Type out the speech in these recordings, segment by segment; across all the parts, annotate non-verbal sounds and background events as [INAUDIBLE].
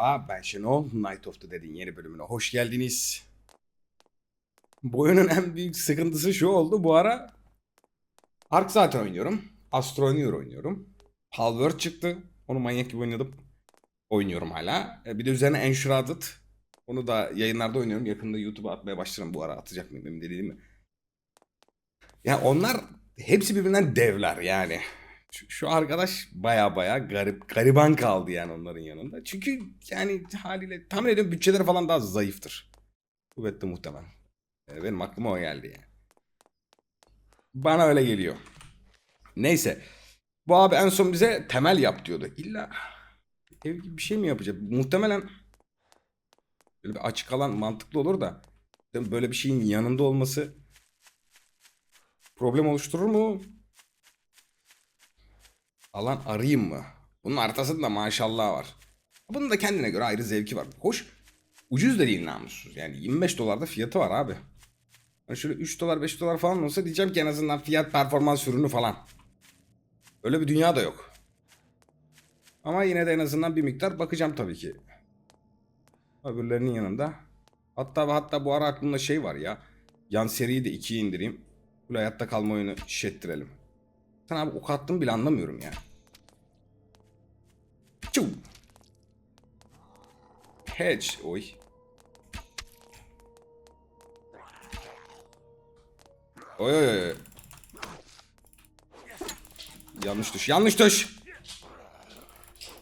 Merhaba ben Şenol. Night of the Dead'in yeni bölümüne hoş geldiniz. Bu oyunun en büyük sıkıntısı şu oldu. Bu ara Ark zaten oynuyorum. Astroneer oynuyorum. Halvard çıktı. Onu manyak gibi oynadım. Oynuyorum hala. E, Bir de üzerine Enshrouded. Onu da yayınlarda oynuyorum. Yakında YouTube'a atmaya başlarım. Bu ara atacak mıyım emin değilim? Ya onlar hepsi birbirinden devler yani. Şu, şu arkadaş baya baya garip, gariban kaldı yani onların yanında. Çünkü yani haliyle tahmin ediyorum bütçeleri falan daha zayıftır. Kuvvetli muhtemelen. Ee, Benim aklıma o geldi yani. Bana öyle geliyor. Neyse. Bu abi en son bize temel yap diyordu. İlla ev gibi bir şey mi yapacak? Muhtemelen böyle bir açık alan mantıklı olur da böyle bir şeyin yanında olması problem oluşturur mu? Alan arayayım mı? Bunun haritasında maşallah var. Bunun da kendine göre ayrı zevki var. Hoş. Ucuz da değil namussuz. Yani 25 dolarda fiyatı var abi. Hani şöyle 3 dolar 5 dolar falan olsa diyeceğim ki en azından fiyat performans ürünü falan. Öyle bir dünya da yok. Ama yine de en azından bir miktar bakacağım tabii ki. Öbürlerinin yanında. Hatta hatta bu ara aklımda şey var ya. Yan seriyi de 2'ye indireyim. Böyle hayatta kalma oyunu şişettirelim. Sen abi ok attım bile anlamıyorum ya. Çu. Hedge. Oy. Oy oy oy. Yanlış düş. Yanlış düş.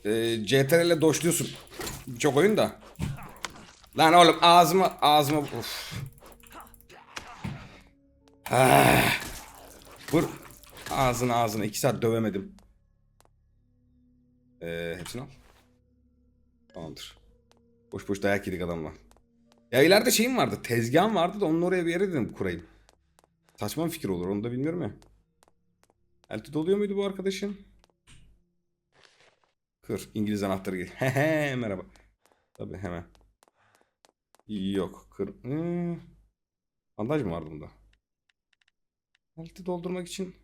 Ee, CTRL'le doşluyorsun. Birçok oyun da. Lan oğlum ağzıma ağzıma uf. Ah. Vur. Ağzına ağzına. iki saat dövemedim. Ee, hepsini al. Tamamdır. Boş boş dayak yedik adamla. Ya ileride şeyim vardı. Tezgahım vardı da onun oraya bir yere dedim kurayım. Saçma bir fikir olur onu da bilmiyorum ya. Elti doluyor muydu bu arkadaşın? Kır. İngiliz anahtarı gel. [LAUGHS] Hehe merhaba. Tabii hemen. Yok. Kır. Hmm. Bandaj mı vardı bunda? Elti doldurmak için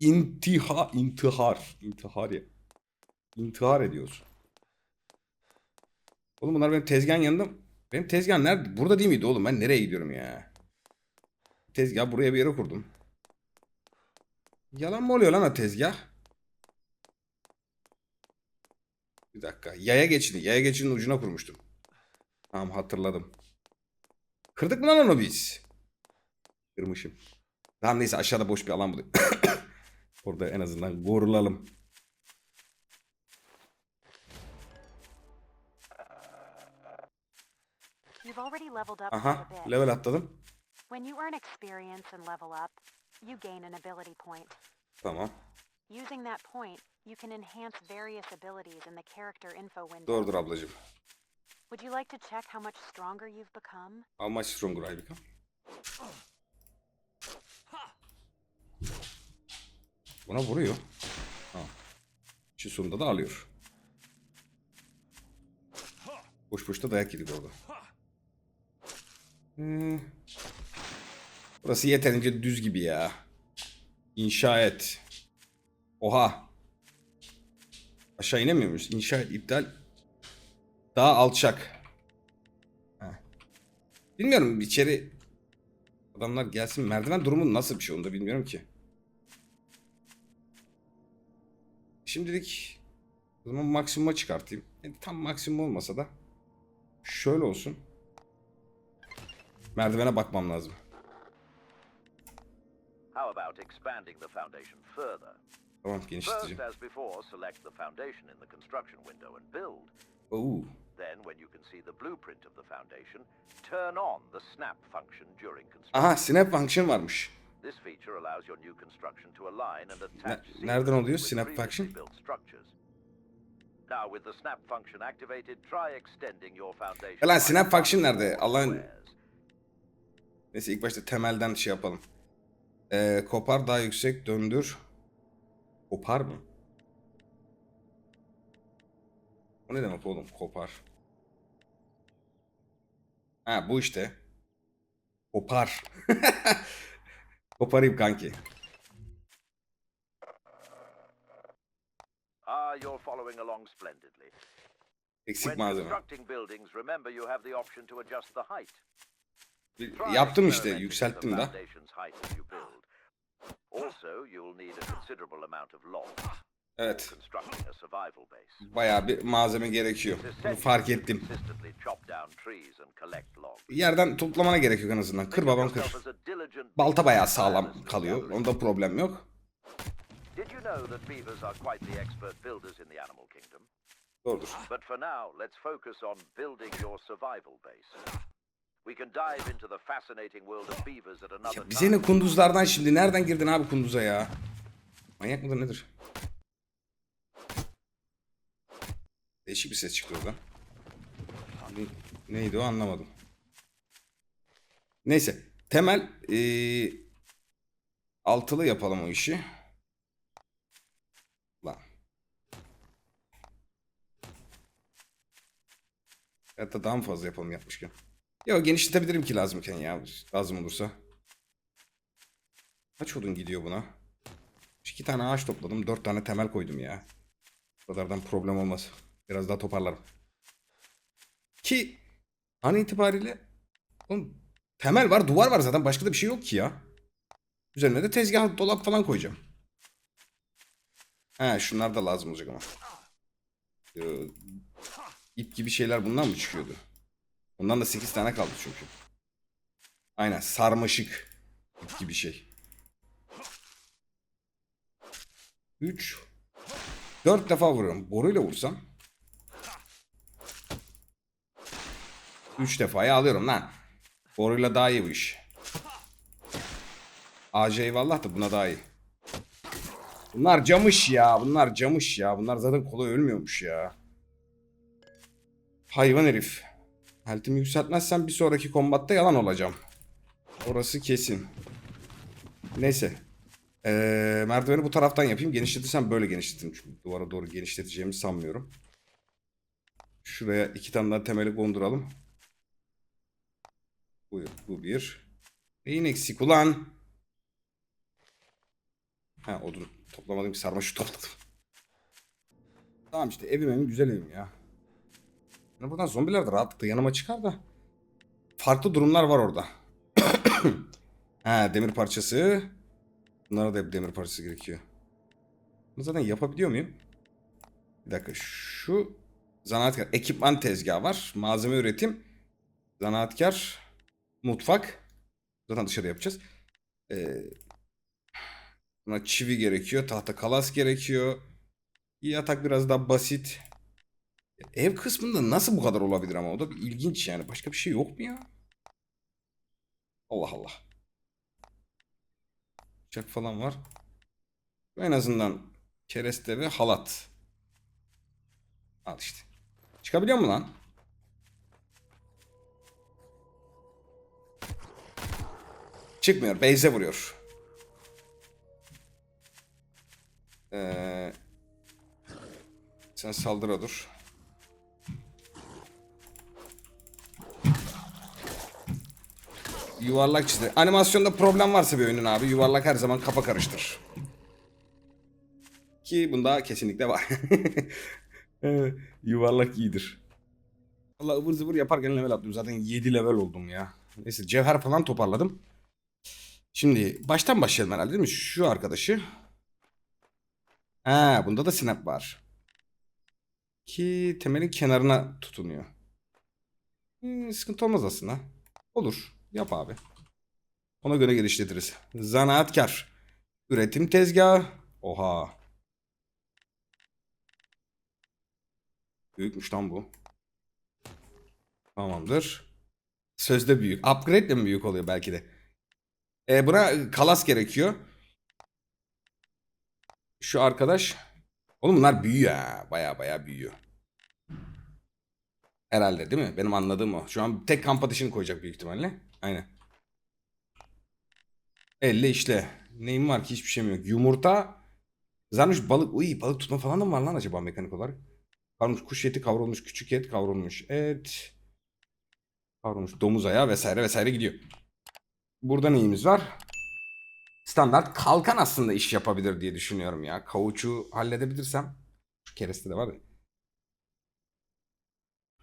İntiha, intihar, intihar ya. İntihar ediyorsun. Oğlum bunlar benim tezgahın yanında. Benim tezgah nerede? Burada değil miydi oğlum? Ben nereye gidiyorum ya? Tezgah buraya bir yere kurdum. Yalan mı oluyor lan o tezgah? Bir dakika. Yaya geçidi. Yaya geçidinin ucuna kurmuştum. Tamam hatırladım. Kırdık mı lan onu biz? Kırmışım. Tamam neyse aşağıda boş bir alan bulayım. [COUGHS] Orada en azından quite Aha level atladım. When you earn experience and level up, you gain an ability point. Tamam. Using that point, you can enhance various abilities in the character info window. Doğrudur ablacığım. Would you like to check how much stronger you've become? How much stronger I become? Buna vuruyor. Ha. Şu sonunda da alıyor. Boş boş da dayak yedik orada. Hmm. Burası yeterince düz gibi ya. İnşa et. Oha. Aşağı inemiyor muyuz? İnşa et, iptal. Daha alçak. Heh. Bilmiyorum içeri adamlar gelsin. Merdiven durumu nasıl bir şey onu da bilmiyorum ki. Şimdilik o zaman maksimuma çıkartayım. Yani tam maksimum olmasa da şöyle olsun. Merdivene bakmam lazım. How about expanding the foundation further? Tamam First, genişleteceğim. as before, select the foundation in the construction window and build. Oo. Then, when you can see the blueprint of the foundation, turn on the snap function during construction. Aha snap function varmış. This feature allows your new construction to align and attach Ne- nereden oluyor snap function? Now, with the snap function activated, try extending your foundation. Ya lan snap function nerede? Allah'ın-. Neyse ilk başta temelden şey yapalım. Ee, kopar daha yüksek döndür. Kopar mı? O ne demek oğlum kopar? Ha bu işte. Kopar. [LAUGHS] Koparayım kanki. Ah, you're following along splendidly. Eksik When malzeme. constructing buildings, remember you have the option to adjust the height. Bir- Try Yaptım işte experimenting with yükselttim de. foundation's height as you build. Also, you'll need a considerable amount of logs Evet. Bayağı bir malzeme gerekiyor. Bunu fark ettim. Yerden toplamana gerek yok en azından. Kır babam kır. Balta bayağı sağlam kalıyor. Onda problem yok. Doğrudur. But for now, let's focus on building your survival base. Ya bize ne kunduzlardan şimdi? Nereden girdin abi kunduza ya? Manyak mıdır nedir? Değişik bir ses çıktı oradan. Ne- Neydi o anlamadım. Neyse. Temel ee, altılı yapalım o işi. Lan. Hatta daha mı fazla yapalım yapmışken. Ya genişletebilirim ki lazımken ya. Lazım olursa. Kaç odun gidiyor buna? İki tane ağaç topladım. Dört tane temel koydum ya. Bu kadardan problem olmaz. Biraz daha toparlarım. Ki an itibariyle oğlum, temel var, duvar var zaten. Başka da bir şey yok ki ya. Üzerine de tezgah, dolap falan koyacağım. He şunlar da lazım olacak ama. Ee, ip gibi şeyler bundan mı çıkıyordu? Ondan da 8 tane kaldı çünkü. Aynen sarmaşık ip gibi şey. 3 4 defa vuruyorum. Boruyla vursam 3 defaya alıyorum lan. Boruyla daha iyi bu iş. AC eyvallah da buna daha iyi. Bunlar camış ya. Bunlar camış ya. Bunlar zaten kolay ölmüyormuş ya. Hayvan herif. Health'imi yükseltmezsem bir sonraki kombatta yalan olacağım. Orası kesin. Neyse. Ee, merdiveni bu taraftan yapayım. Genişletirsem böyle genişletirim. Çünkü duvara doğru genişleteceğimi sanmıyorum. Şuraya iki tane daha temeli konduralım. Bu, bu bir. Neyin eksik ulan? Ha odun toplamadım ki sarmaşık topladım. [LAUGHS] Tamam işte evim evim güzel evim ya. Yani buradan zombiler de rahatlıkla yanıma çıkar da. Farklı durumlar var orada. [COUGHS] ha demir parçası. Bunlara da hep demir parçası gerekiyor. Bunu zaten yapabiliyor muyum? Bir dakika şu zanaatkar ekipman tezgahı var. Malzeme üretim. Zanaatkar mutfak. Zaten dışarı yapacağız. Ee, buna çivi gerekiyor. Tahta kalas gerekiyor. Yatak biraz daha basit. Ev kısmında nasıl bu kadar olabilir ama o da bir ilginç yani. Başka bir şey yok mu ya? Allah Allah. Bıçak falan var. En azından kereste ve halat. Al işte. Çıkabiliyor mu lan? Çıkmıyor. Beyze vuruyor. Ee, sen saldıra dur. Yuvarlak çizdi. Animasyonda problem varsa bir oyunun abi yuvarlak her zaman kafa karıştırır. Ki bunda kesinlikle var. [LAUGHS] Evet, yuvarlak iyidir. Valla ıvır zıvır yaparken level atladım. Zaten 7 level oldum ya. Neyse cevher falan toparladım. Şimdi baştan başlayalım herhalde değil mi? Şu arkadaşı. Ha, bunda da snap var. Ki temelin kenarına tutunuyor. Hmm, sıkıntı olmaz aslında. Olur. Yap abi. Ona göre geliştiririz. Zanaatkar. Üretim tezgahı. Oha. Büyükmüş lan bu. Tamamdır. Sözde büyük. Upgrade de mi büyük oluyor belki de? Ee, buna kalas gerekiyor. Şu arkadaş. Oğlum bunlar büyüyor ha. Baya baya büyüyor. Herhalde değil mi? Benim anladığım o. Şu an tek kamp ateşini koyacak büyük ihtimalle. Aynen. Elle işle. Neyim var ki hiçbir şeyim yok. Yumurta. Kızarmış balık. Uy balık tutma falan da mı var lan acaba mekanik olarak? Kavrulmuş kuş eti kavrulmuş. Küçük et kavrulmuş. Et. Kavrulmuş domuz ayağı vesaire vesaire gidiyor. Burada neyimiz var? Standart kalkan aslında iş yapabilir diye düşünüyorum ya. Kavuçu halledebilirsem. Şu kereste de var ya.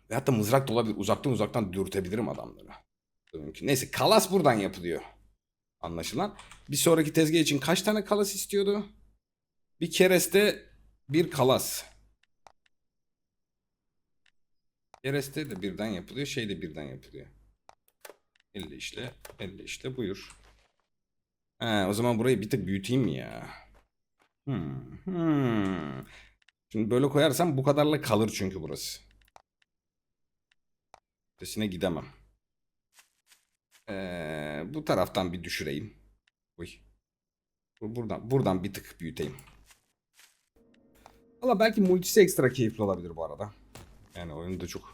Ve hatta mızrak da olabilir. Uzaktan uzaktan dürtebilirim adamları. Mümkün. Neyse kalas buradan yapılıyor. Anlaşılan. Bir sonraki tezgah için kaç tane kalas istiyordu? Bir kereste bir kalas. Kereste de birden yapılıyor. Şey de birden yapılıyor. 50 işle. 50 işle buyur. He, o zaman burayı bir tık büyüteyim ya? Hmm, hmm. Şimdi böyle koyarsam bu kadarla kalır çünkü burası. Ötesine gidemem. Ee, bu taraftan bir düşüreyim. Uy. Bu- Buradan, buradan bir tık büyüteyim. Valla belki multisi ekstra keyifli olabilir bu arada. Yani oyunu da çok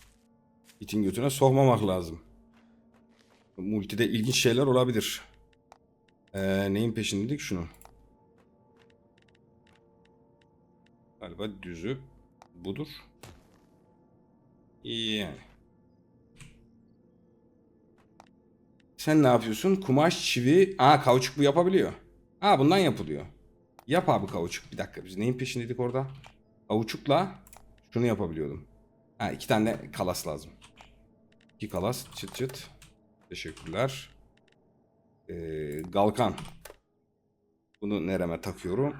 itin götüne sokmamak lazım. Multide ilginç şeyler olabilir. Ee, neyin peşindeydik? Şunu. Galiba düzü budur. İyi yani. Sen ne yapıyorsun? Kumaş, çivi. Aa kauçuk bu yapabiliyor. Aa bundan yapılıyor. Yap abi kauçuk. Bir dakika biz neyin peşindeydik orada? Kauçukla şunu yapabiliyordum. Ha iki tane kalas lazım. İki kalas çıt çıt. Teşekkürler. Ee, Galkan. Bunu nereme takıyorum?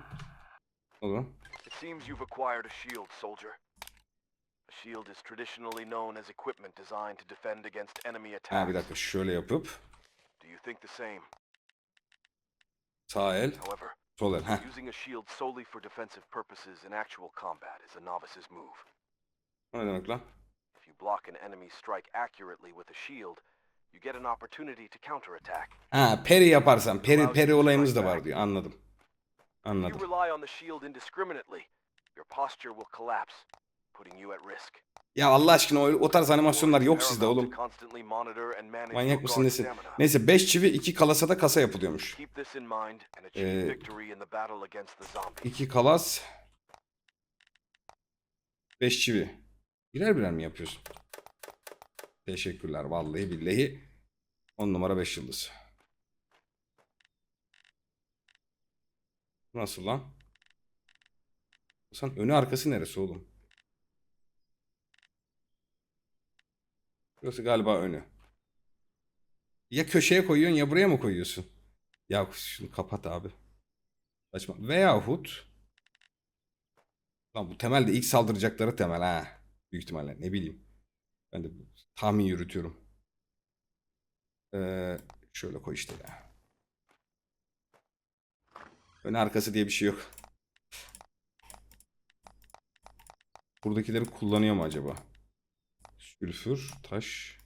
Oğlum. It seems you've acquired a shield, soldier. A shield is traditionally known as equipment designed to defend against enemy Ha attacks. bir dakika şöyle yapıp Do you think the same? sağ el, However, sol el. Heh. using a shield solely for defensive purposes in actual combat is a novice's move. O ne demek lan? If you block an enemy strike accurately with a shield, you get an opportunity to counterattack. Ha peri yaparsam. Peri peri olayımız da var diyor. Anladım. Anladım. rely on the shield indiscriminately, your posture will collapse, putting you at risk. Ya Allah aşkına o, o tarz animasyonlar yok sizde oğlum. Manyak mısın nesin? Neyse 5 çivi 2 kalasa da kasa yapılıyormuş. Keep this in mind and achieve Ee. 2 kalas 5 çivi. Birer birer mi yapıyorsun? Teşekkürler vallahi billahi. 10 numara 5 yıldız. Nasıl lan? Sen önü arkası neresi oğlum? Burası galiba önü. Ya köşeye koyuyorsun ya buraya mı koyuyorsun? Ya şunu kapat abi. Saçma. Veyahut Lan bu temel de ilk saldıracakları temel ha. Büyük ihtimalle ne bileyim. Ben de tahmin yürütüyorum. Ee, şöyle koy işte ya. Ön arkası diye bir şey yok. Buradakileri kullanıyor mu acaba? Sülfür, taş.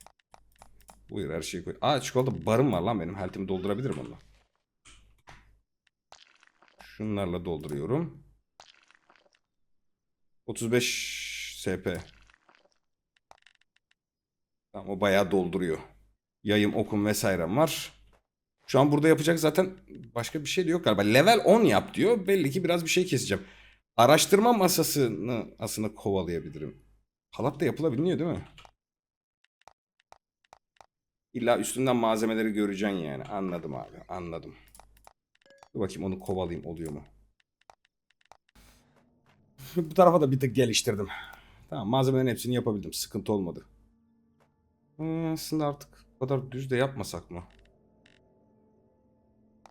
Buyur her şeyi koy. Aa çikolata barım var lan benim. Health'imi doldurabilirim onunla. Şunlarla dolduruyorum. 35 SP. Tamam o bayağı dolduruyor. Yayım, okum vesairem var. Şu an burada yapacak zaten başka bir şey de yok galiba. Level 10 yap diyor. Belli ki biraz bir şey keseceğim. Araştırma masasını aslında kovalayabilirim. Halat da yapılabiliyor değil mi? İlla üstünden malzemeleri göreceksin yani. Anladım abi. Anladım. Dur bakayım onu kovalayayım oluyor mu? Bu tarafa da bir tık geliştirdim. Tamam malzemelerin hepsini yapabildim. Sıkıntı olmadı. Ee, aslında artık bu kadar düz de yapmasak mı?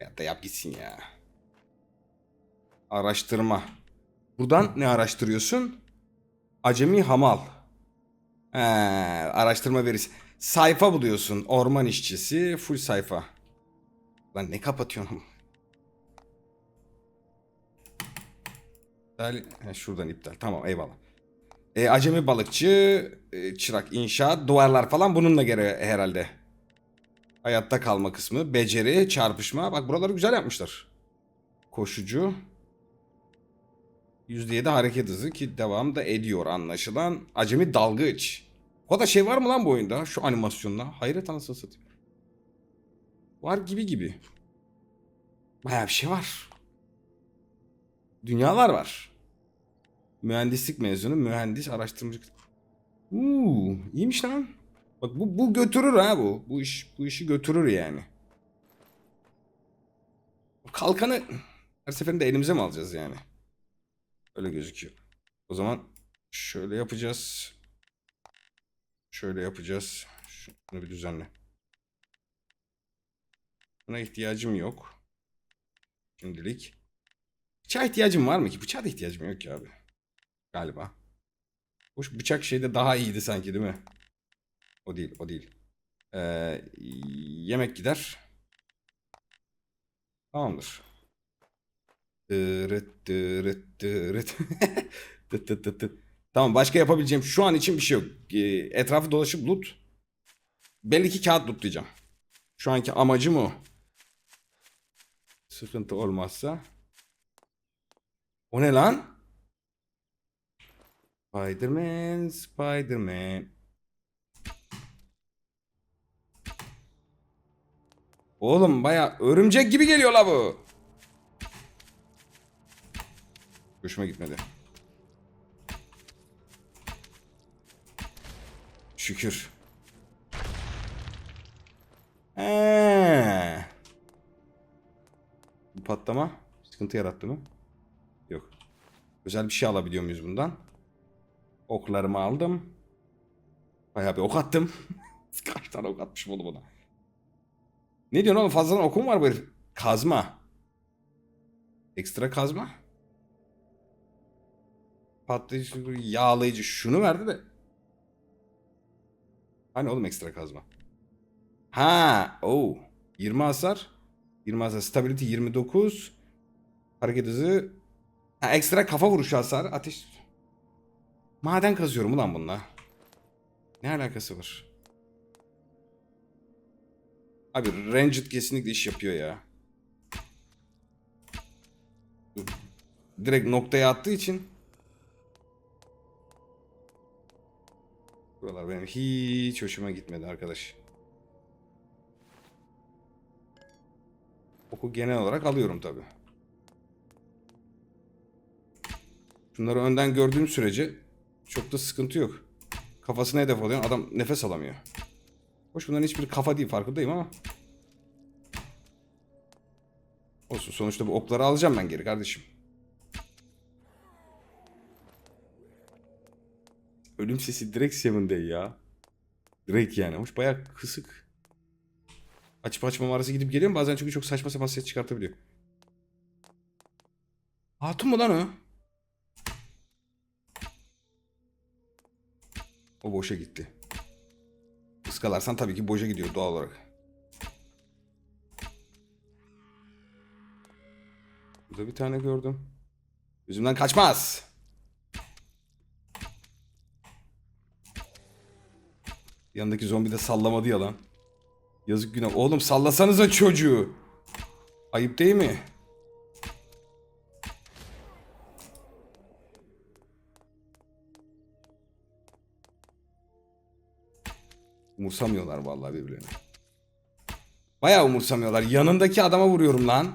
Ya da yap gitsin ya. Araştırma. Buradan ne araştırıyorsun? Acemi hamal. He, araştırma verisi. Sayfa buluyorsun. Orman işçisi. Full sayfa. Lan ne kapatıyorsun? İptal. Şuradan iptal. Tamam eyvallah. E, acemi balıkçı, e, çırak, inşaat, duvarlar falan bununla göre herhalde. Hayatta kalma kısmı, beceri, çarpışma. Bak buraları güzel yapmışlar. Koşucu. %7 hareket hızı ki devam da ediyor anlaşılan. Acemi dalgıç. O kadar şey var mı lan bu oyunda şu animasyonla? Hayret anasını satayım. Var gibi gibi. Bayağı bir şey var. Dünyalar var. Mühendislik mezunu, mühendis, araştırmacı. Uuu, iyiymiş lan. Bak bu, bu götürür ha bu. Bu iş bu işi götürür yani. Kalkanı her seferinde elimize mi alacağız yani? Öyle gözüküyor. O zaman şöyle yapacağız. Şöyle yapacağız. Şunu bir düzenle. Buna ihtiyacım yok. Şimdilik. Bıçağa ihtiyacım var mı ki? Bıçağa da ihtiyacım yok ki abi. Galiba. Hoş bıçak şeyde daha iyiydi sanki değil mi? O değil, o değil. Ee, yemek gider. Tamamdır. Dırıt dırıt dırıt. [LAUGHS] Tıt tıt tıt tıt. Tamam başka yapabileceğim şu an için bir şey yok. Ee, etrafı dolaşıp loot. Belli ki kağıt lootlayacağım. Şu anki amacım o. Sıkıntı olmazsa. O ne lan? Spider-Man, Spider-Man. Oğlum baya örümcek gibi geliyor la bu. Hoşuma gitmedi. Şükür. Ee. Bu patlama sıkıntı yarattı mı? Yok. Özel bir şey alabiliyor muyuz bundan? Oklarımı aldım. Bayağı bir ok attım. [LAUGHS] Kaç tane ok atmışım oğlum ona. Ne diyorsun oğlum fazladan okum var herif. Kazma. Ekstra kazma. Patlayıcı, yağlayıcı şunu verdi de. Hani oğlum ekstra kazma. Ha, oh. 20 hasar. 20 hasar. Stability 29. Hareket hızı. Ha, ekstra kafa vuruşu hasar. Ateş. Maden kazıyorum ulan bununla. Ne alakası var? Abi Ranged kesinlikle iş yapıyor ya. Direkt noktaya attığı için. Buralar benim hiç hoşuma gitmedi arkadaş. Oku genel olarak alıyorum tabi. Şunları önden gördüğüm sürece çok da sıkıntı yok. Kafasına hedef alıyorsun adam nefes alamıyor. Hoş bunların hiçbiri kafa değil farkındayım ama. Olsun sonuçta bu okları alacağım ben geri kardeşim. Ölüm sesi direkt Seven Day ya. Direkt yani. Hoş bayağı kısık. Açıp açmam arası gidip geliyor mu? Bazen çünkü çok saçma sapan ses çıkartabiliyor. Hatun mu lan o? O boşa gitti. Iskalarsan tabii ki boşa gidiyor doğal olarak. Burada bir tane gördüm. Yüzümden kaçmaz. Yanındaki zombi de sallamadı ya. Yazık günah. Oğlum sallasanıza çocuğu. Ayıp değil mi? Umursamıyorlar vallahi birbirlerini. Bayağı umursamıyorlar. Yanındaki adama vuruyorum lan.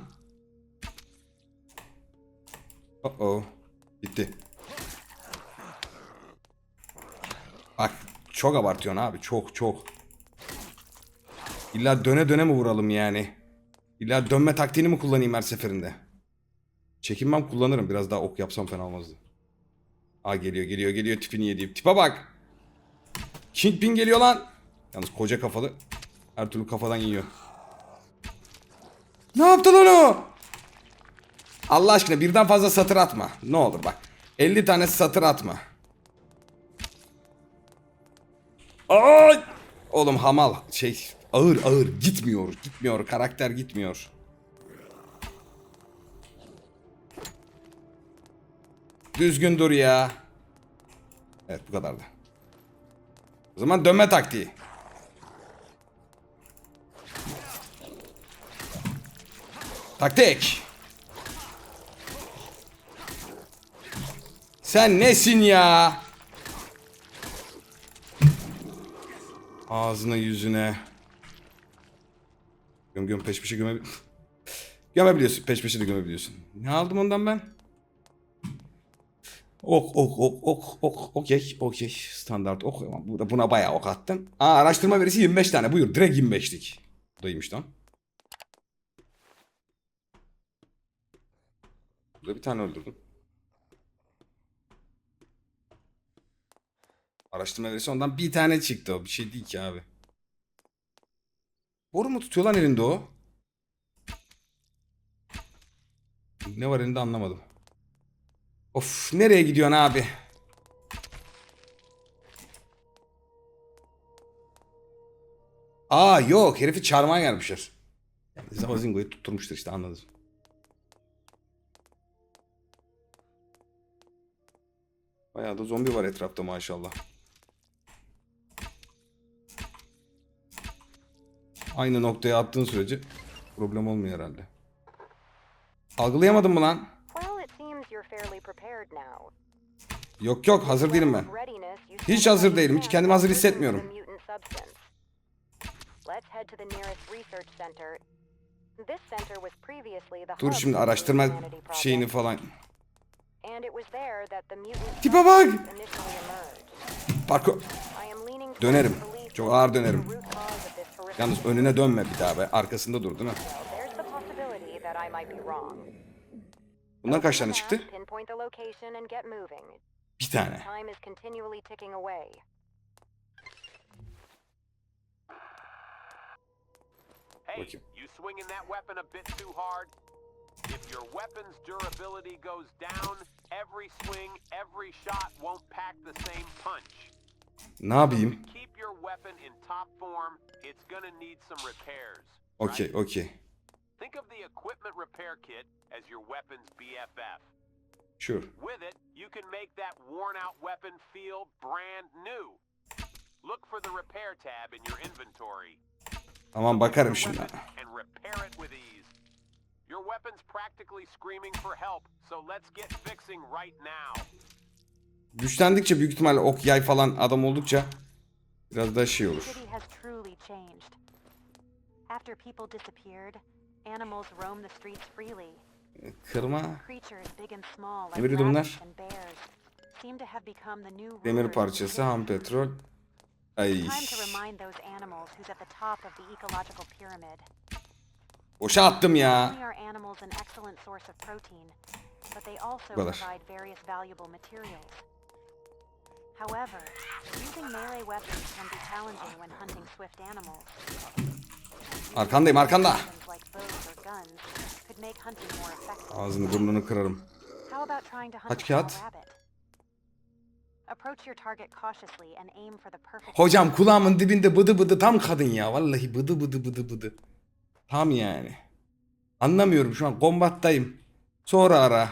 Oh oh. Gitti. Bak çok abartıyorsun abi. Çok çok. İlla döne döne mi vuralım yani? İlla dönme taktiğini mi kullanayım her seferinde? Çekinmem kullanırım. Biraz daha ok yapsam fena olmazdı. Aa geliyor geliyor geliyor tipini yediğim. Tipe bak. Kingpin geliyor lan. Yalnız koca kafalı. Her türlü kafadan yiyor. Ne yaptı lan o? Allah aşkına birden fazla satır atma. Ne olur bak. 50 tane satır atma. Ay! Oğlum hamal şey ağır ağır gitmiyor. Gitmiyor. Karakter gitmiyor. Düzgün dur ya. Evet bu kadardı. O zaman dönme taktiği. Taktik. Sen nesin ya? Ağzına yüzüne. Göm göm peş peşe göme... [LAUGHS] Gömebiliyorsun. Peş peşe de gömebiliyorsun. Ne aldım ondan ben? Ok ok ok ok ok okey okey standart ok buna, bayağı ok attım. Aa araştırma verisi 25 tane buyur direkt 25'lik. Bu lan. Burada bir tane öldürdüm. Araştırma verisi ondan bir tane çıktı o. Bir şey değil ki abi. Boru mu tutuyor lan elinde o? Ne var elinde anlamadım. Of nereye gidiyorsun abi? Aa yok herifi çarmıha gelmişler. Yani Zavazingo'yu tutturmuştur işte anladım. Bayağı da zombi var etrafta maşallah. Aynı noktaya attığın sürece problem olmuyor herhalde. Algılayamadın mı lan? Yok yok hazır değilim ben. Hiç hazır değilim, hiç kendimi hazır hissetmiyorum. Dur şimdi araştırma şeyini falan. Tipe bak! Parkur. I am leaning towards Dönerim. Çok ağır dönerim. Yalnız önüne dönme bir daha be. Arkasında dur değil mi? Bundan kaç tane çıktı? Bir tane. Bakayım. If your weapon's durability goes down, every swing, every shot won't pack the same punch. Ne yapayım? Keep your weapon in top form, it's gonna need some repairs. Okey okey. Think of the equipment repair kit as your weapon's BFF. Sure. With it, you can make that worn out weapon feel brand new. Look for the repair tab in your inventory. Tamam bakarım şimdi. And repair it with ease. Your weapon's practically screaming for help, so let's get fixing right now. Güçlendikçe büyük ihtimalle ok yay falan adam oldukça biraz daha şey The olur. city has truly changed. After people disappeared, animals roam the streets freely. Kırma. Creatures big and small Ne like bileyim bunlar? rabbits and bears seem to have become the new Demir rulers of the parçası, ham petrol. Ay. Boşa attım ya. kadar. materials. However, using melee weapons can be challenging when hunting swift animals. Arkandayım arkanda. Ağzını burnunu kırarım. Kaç kağıt? Hocam kulağımın dibinde bıdı bıdı tam kadın ya. Vallahi bıdı bıdı bıdı bıdı. Tam yani. Anlamıyorum şu an kombattayım. Sonra ara.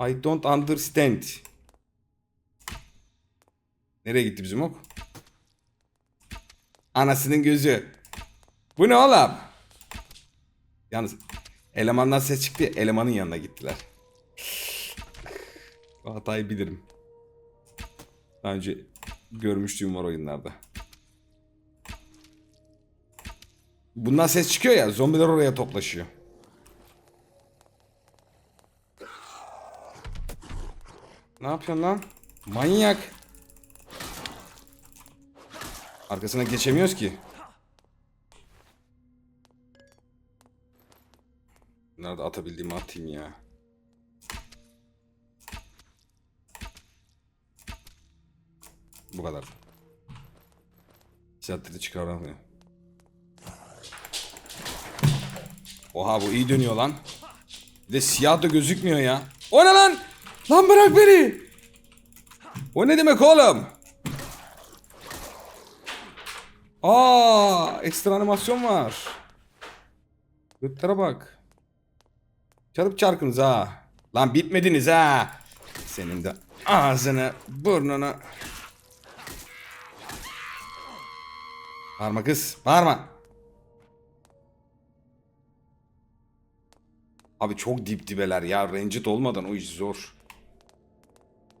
I don't understand. Nereye gitti bizim ok? Anasının gözü. Bu ne oğlum? Yalnız elemandan ses çıktı elemanın yanına gittiler. Bu hatayı bilirim. Daha önce görmüştüm var oyunlarda. Bundan ses çıkıyor ya zombiler oraya toplaşıyor. Ne yapıyorsun lan? Manyak. Arkasına geçemiyoruz ki. Nerede atabildiğimi atayım ya. Bu kadar. Saatleri çıkaramıyor. Oha bu iyi dönüyor lan. Bir de siyah da gözükmüyor ya. O ne lan? Lan bırak beni. O ne demek oğlum? Aa, ekstra animasyon var. Götlere bak. Çarıp çarkınız ha. Lan bitmediniz ha. Senin de ağzını, burnunu. Bağırma kız, bağırma. Abi çok dip dibeler ya. Rencit olmadan o iş zor.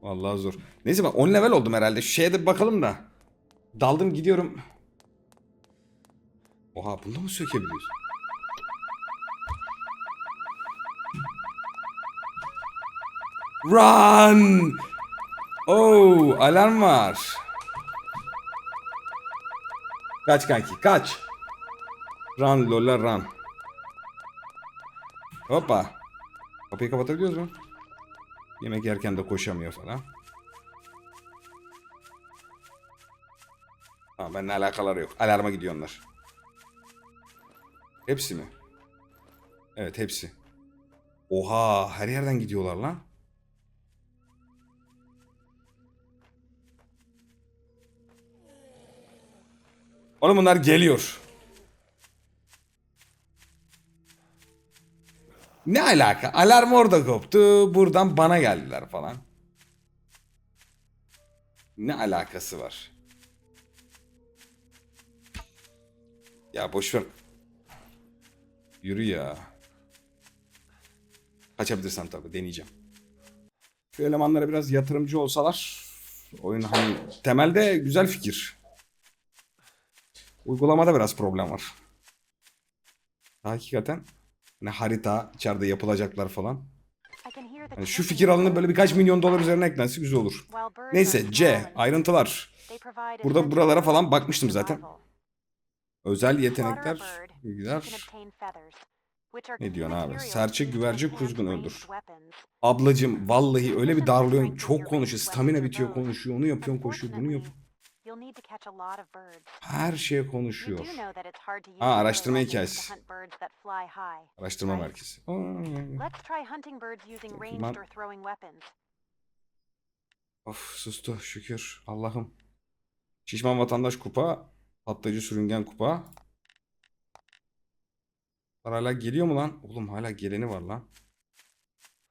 Vallahi zor. Neyse ben 10 level oldum herhalde. Şeye de bir bakalım da. Daldım gidiyorum. Oha bunda mı sökebiliyorsun? Run! Oh, alarm var. Kaç kanki, kaç. Run lola run. Hoppa. Kapıyı kapatabiliyoruz mu? Yemek yerken de koşamıyor falan. Ha, benimle alakaları yok. Alarma gidiyorlar. Hepsi mi? Evet hepsi. Oha her yerden gidiyorlar lan. Oğlum bunlar geliyor. Ne alaka? Alarm orada koptu. Buradan bana geldiler falan. Ne alakası var? Ya boş ver. Yürü ya. Kaçabilirsem tabii deneyeceğim. Şu elemanlara biraz yatırımcı olsalar oyun hani temelde güzel fikir. Uygulamada biraz problem var. Hakikaten ne harita, içeride yapılacaklar falan. I can hear the Hani şu fikir sound. böyle birkaç milyon dolar üzerine eklense güzel olur. Neyse C ayrıntılar. Burada buralara falan bakmıştım zaten. Özel yetenekler, bilgiler. Ne diyorsun abi? Serçe, güvercin, kuzgun öldür. Ablacım vallahi öyle bir darlıyorsun. Çok konuşuyor. Stamina bitiyor konuşuyor. Onu yapıyorsun koşuyor. Bunu yap. Her şeye konuşuyor. melee araştırma hikayesi. Araştırma merkezi. Aa, weapons. Of sustu şükür. Allah'ım. Şişman vatandaş kupa. Patlayıcı sürüngen kupa. Hala geliyor mu lan? Oğlum hala geleni var lan.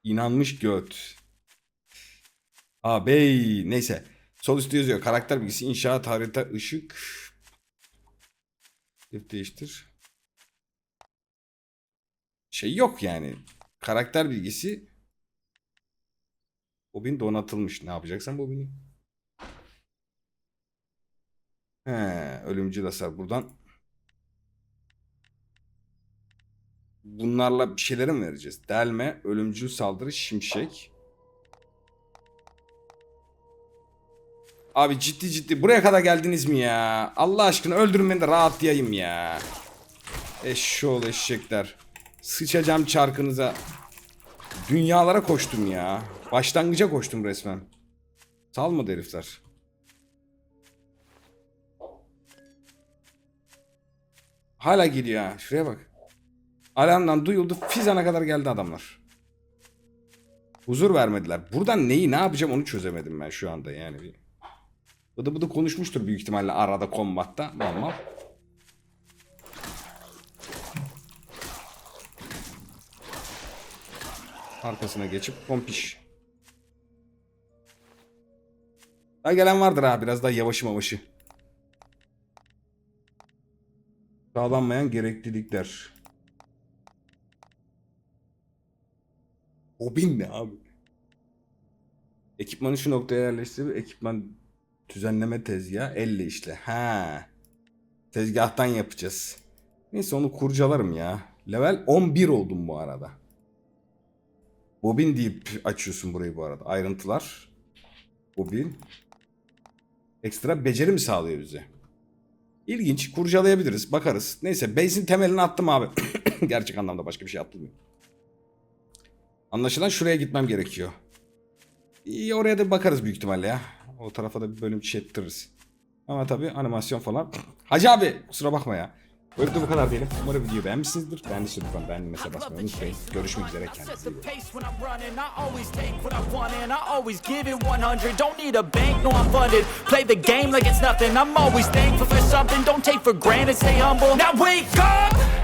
İnanmış göt. Ağabey. Neyse. Sol üstte yazıyor. Karakter bilgisi, inşaat, harita, ışık. Tip değiştir. Şey yok yani. Karakter bilgisi. Bobin donatılmış. Ne yapacaksan bobini. He, ölümcül hasar buradan. Bunlarla bir şeylere mi vereceğiz? Delme, ölümcül saldırı, şimşek. Abi ciddi ciddi buraya kadar geldiniz mi ya? Allah aşkına öldürün beni de rahatlayayım ya. Eşşoğlu eşekler. Sıçacağım çarkınıza. Dünyalara koştum ya. Başlangıca koştum resmen. Salmadı herifler. Hala geliyor ha. Şuraya bak. Alarmdan duyuldu. Fizan'a kadar geldi adamlar. Huzur vermediler. Buradan neyi ne yapacağım onu çözemedim ben şu anda yani. Bir... Bıdı bıdı konuşmuştur büyük ihtimalle arada kombatta. Normal. Arkasına geçip pompiş. Daha gelen vardır ha biraz daha yavaşı mavaşı. Sağlanmayan gereklilikler. Bobin ne abi? Ekipmanı şu noktaya yerleştirip ekipman düzenleme tezgahı elle işle. Ha. Tezgahtan yapacağız. Neyse onu kurcalarım ya. Level 11 oldum bu arada. Bobin deyip açıyorsun burayı bu arada. Ayrıntılar. Bobin. Ekstra beceri mi sağlıyor bize? İlginç. Kurcalayabiliriz. Bakarız. Neyse base'in temelini attım abi. [COUGHS] Gerçek anlamda başka bir şey atılmıyor. Anlaşılan şuraya gitmem gerekiyor. İyi oraya da bakarız büyük ihtimalle ya. O tarafa da bir bölüm çektiririz. Ama tabii animasyon falan. Hacı abi kusura bakma ya. Bu bölümde bu kadar diyelim. Umarım videoyu beğenmişsinizdir. Beğendiyseniz lütfen beğenmesine basmayı unutmayın. Görüşmek üzere. Kendinize iyi bakın. pace when I'm running. I always take what I want and I always give it 100. Don't need a bank, no I'm funded. Play the game like it's nothing. I'm always thankful for something. Don't take for granted, stay humble. Now wake up!